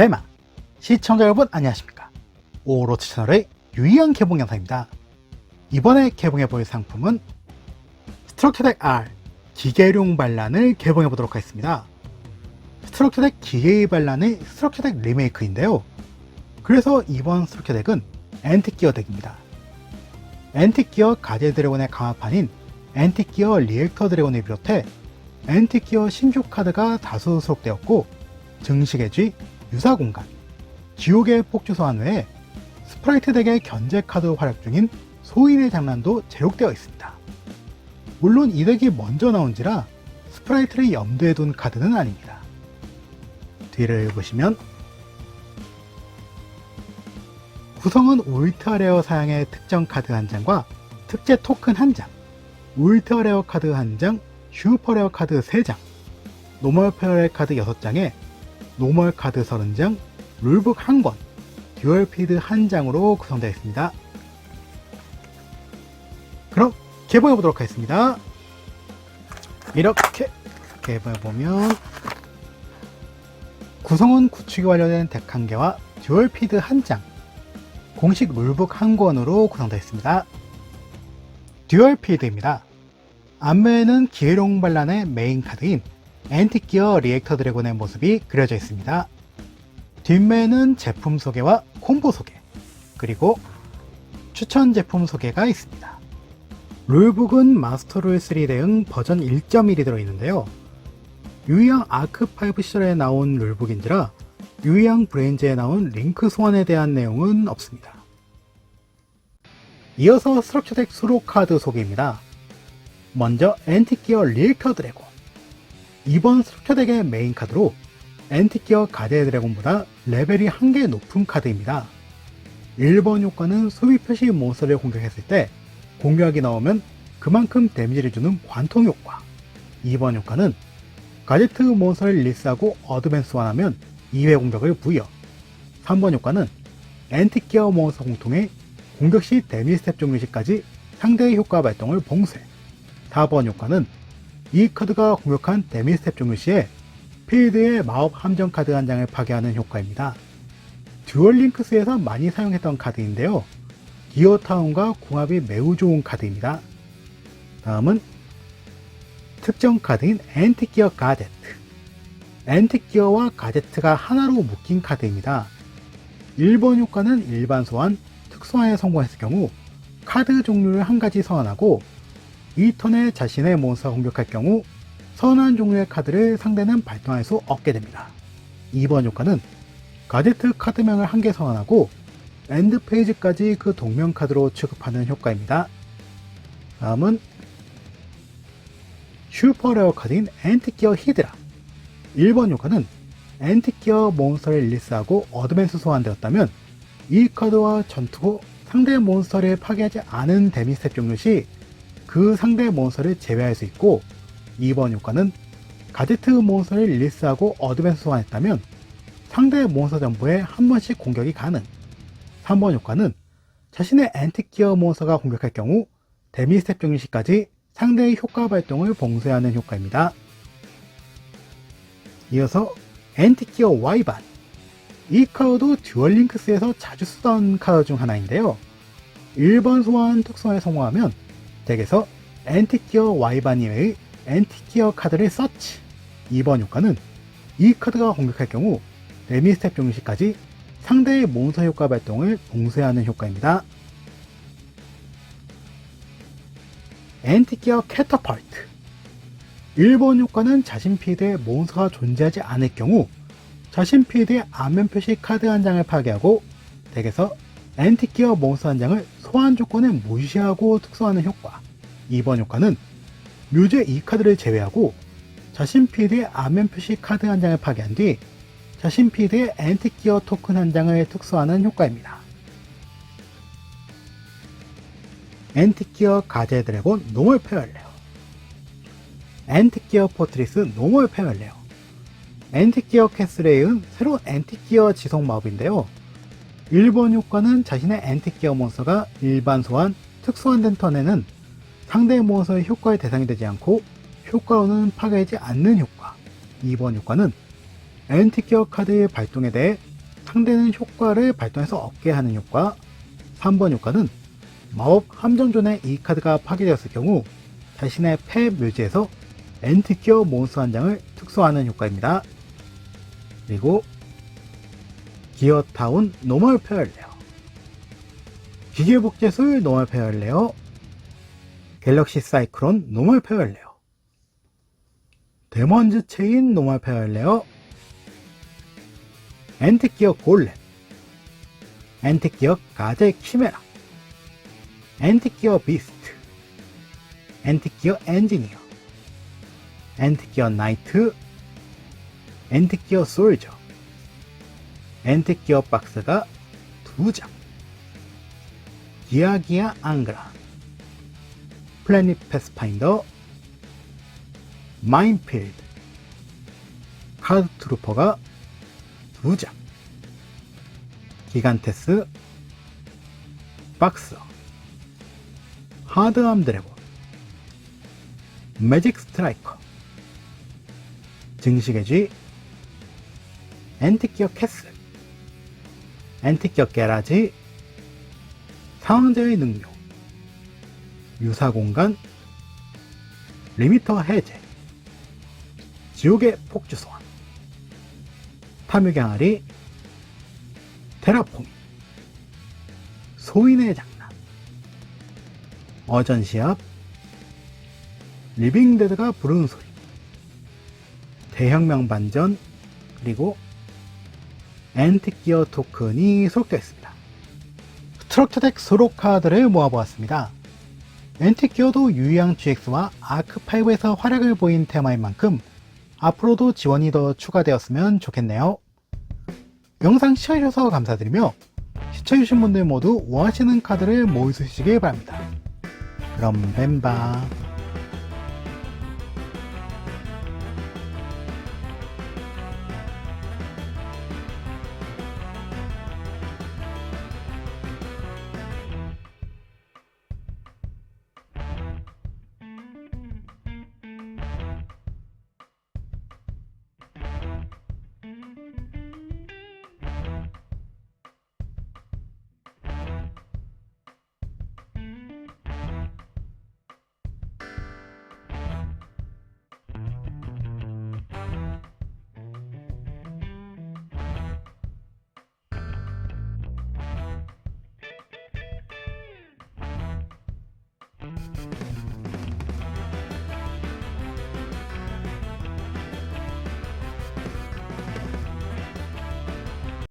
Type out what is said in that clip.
대마 시청자 여러분 안녕하십니까? 오로치 채널의 유의한 개봉 영상입니다. 이번에 개봉해 볼 상품은 스트럭처덱 R 기계룡 반란을 개봉해 보도록 하겠습니다. 스트럭처덱 기계의 반란의 스트럭처덱 리메이크인데요. 그래서 이번 스트럭처덱은 엔티기어 덱입니다. 엔티기어 가제 드래곤의 강화판인 엔티기어 리액터 드래곤을 비롯해 엔티기어 신규 카드가 다수 수록되었고 증식의 쥐, 유사 공간, 지옥의 폭주 소환 외에 스프라이트 덱의 견제 카드 활약 중인 소인의 장난도 제록되어 있습니다. 물론 이 덱이 먼저 나온지라 스프라이트를 염두에 둔 카드는 아닙니다. 뒤를 보시면 구성은 울트라레어 사양의 특정 카드 한 장과 특제 토큰 한 장, 울트라레어 카드 한 장, 슈퍼레어 카드 3장, 노멀 페어레 카드 6장에 노멀 카드 30장, 룰북 1권, 듀얼 피드 1장으로 구성되어 있습니다. 그럼 개봉해 보도록 하겠습니다. 이렇게 개봉해 보면 구성은 구축이 완료된 덱한 개와 듀얼 피드 한 장, 공식 룰북 한 권으로 구성되어 있습니다. 듀얼 피드입니다. 앞면에는 기회룡 반란의 메인 카드인 엔티기어 리액터 드래곤의 모습이 그려져 있습니다. 뒷면에는 제품 소개와 콤보 소개, 그리고 추천 제품 소개가 있습니다. 룰북은 마스터룰 3 대응 버전 1.1이 들어있는데요. 유의양 아크5 시절에 나온 룰북인지라 유의양 브레인즈에 나온 링크 소환에 대한 내용은 없습니다. 이어서 스트럭처 덱 수록 카드 소개입니다. 먼저 엔티기어 리액터 드래곤 이번 스트럭처 덱의 메인 카드로 엔티기어 가드 드래곤보다 레벨이 한 개 높은 카드입니다. 1번 효과는 수비 표시 몬스터를 공격했을 때 공격이 나오면 그만큼 데미지를 주는 관통 효과. 2번 효과는 가제트 몬스터를 릴리스하고 어드밴스 소환하면 2회 공격을 부여. 3번 효과는 엔티기어 몬스터 공통에 공격 시 데미 스텝 종료 시까지 상대의 효과 발동을 봉쇄. 4번 효과는 이 카드가 공격한 데미 스텝 종료 시에 필드의 마법 함정 카드 한 장을 파괴하는 효과입니다. 듀얼 링크스에서 많이 사용했던 카드인데요. 기어타운과 궁합이 매우 좋은 카드입니다. 다음은 특정 카드인 엔티기어 가제트. 엔티기어와 가제트가 하나로 묶인 카드입니다. 1번 효과는 일반 소환, 특소환에 성공했을 경우 카드 종류를 한 가지 소환하고 이 턴에 자신의 몬스터 공격할 경우 선한 종류의 카드를 상대는 발동할 수 없게 됩니다. 2번 효과는 가제트 카드명을 한개 소환하고 엔드 페이지까지 그 동명 카드로 취급하는 효과입니다. 다음은 슈퍼레어 카드인 엔티기어 히드라 1번 효과는 엔티기어 몬스터를 릴리스하고 어드밴스 소환되었다면 이 카드와 전투 후 상대 몬스터를 파괴하지 않은 데미 스텝 종료 시 그 상대 몬스터를 제외할 수 있고 2번 효과는 가제트 몬스터를 릴리스하고 어드밴스 소환했다면 상대 몬스터 전부에 한 번씩 공격이 가능 3번 효과는 자신의 엔티기어 몬스터가 공격할 경우 데미 스텝 종료 시까지 상대의 효과 발동을 봉쇄하는 효과입니다. 이어서 엔티기어 Y반 이 카드도 듀얼 링크스에서 자주 쓰던 카드 중 하나인데요. 1번 소환 특성에 성공하면 덱에서 엔티기어 이외의 엔티기어 카드를 서치 2번 효과는 이 카드가 공격할 경우 데미 스텝 종료 시까지 상대의 몬스터 효과 발동을 봉쇄하는 효과입니다. 엔티기어 캐터펄트 1번 효과는 자신 필드에 몬스터가 존재하지 않을 경우 자신 필드의 안면 표시 카드 한 장을 파괴하고 덱에서 엔티기어 몬스터 한 장을 소환 조건에 무시하고 특수하는 효과 2번 효과는 뮤제 이 카드를 제외하고 자신 필드의 안면 표시 카드 한 장을 파괴한 뒤 자신 필드의 엔티기어 토큰 한 장을 특수하는 효과입니다. 엔티기어 가제 드래곤 노멀 페어레어 엔티기어 포트리스 노멀 페어레어 엔티기어 캐슬레이은 새로운 엔티기어 지속 마법인데요. 1번 효과는 자신의 엔티기어 몬스터가 일반 소환, 특수환된 턴에는 상대 몬스터의 효과의 대상이 되지 않고 효과로는 파괴하지 않는 효과 2번 효과는 엔티기어 카드의 발동에 대해 상대는 효과를 발동해서 얻게 하는 효과 3번 효과는 마법 함정존에 이 카드가 파괴되었을 경우 자신의 패 묘지에서 엔티키어 몬스터 한 장을 특수화하는 효과입니다. 그리고 기어타운 노멀 페어레어 기계복제술 노멀 페어레어 갤럭시 사이클론 노멀 페어레어 데먼즈 체인 노멀 페어레어 엔티기어 골렘 엔티기어 가제 키메라. 엔티기어 비스트. 엔티기어 엔지니어. 엔티기어 나이트. 엔티기어 솔저 엔티기어 박스가 두장. 기아기아 앙그라 플래닛 패스파인더 마인필드 카드 트루퍼가 두장. 기간테스 박스 하드암 드래곤 매직 스트라이커 증식의 쥐 엔티키어 캐슬 엔티키어 게라지 상황자의 능력 유사 공간 리미터 해제 지옥의 폭주 소환 탐욕의 항아리 테라폼 소인의 장난 어전시합 리빙데드가 부르는 소리 대혁명 반전 그리고 엔티기어 토큰이 수록되어 있습니다. 스트럭처덱 소로 카드를 모아보았습니다. 엔티기어도 유의양 GX와 아크5에서 활약을 보인 테마인 만큼 앞으로도 지원이 더 추가되었으면 좋겠네요. 영상 시청해주셔서 감사드리며 시청해주신 분들 모두 원하시는 카드를 모으시길 바랍니다. 그럼 뱀바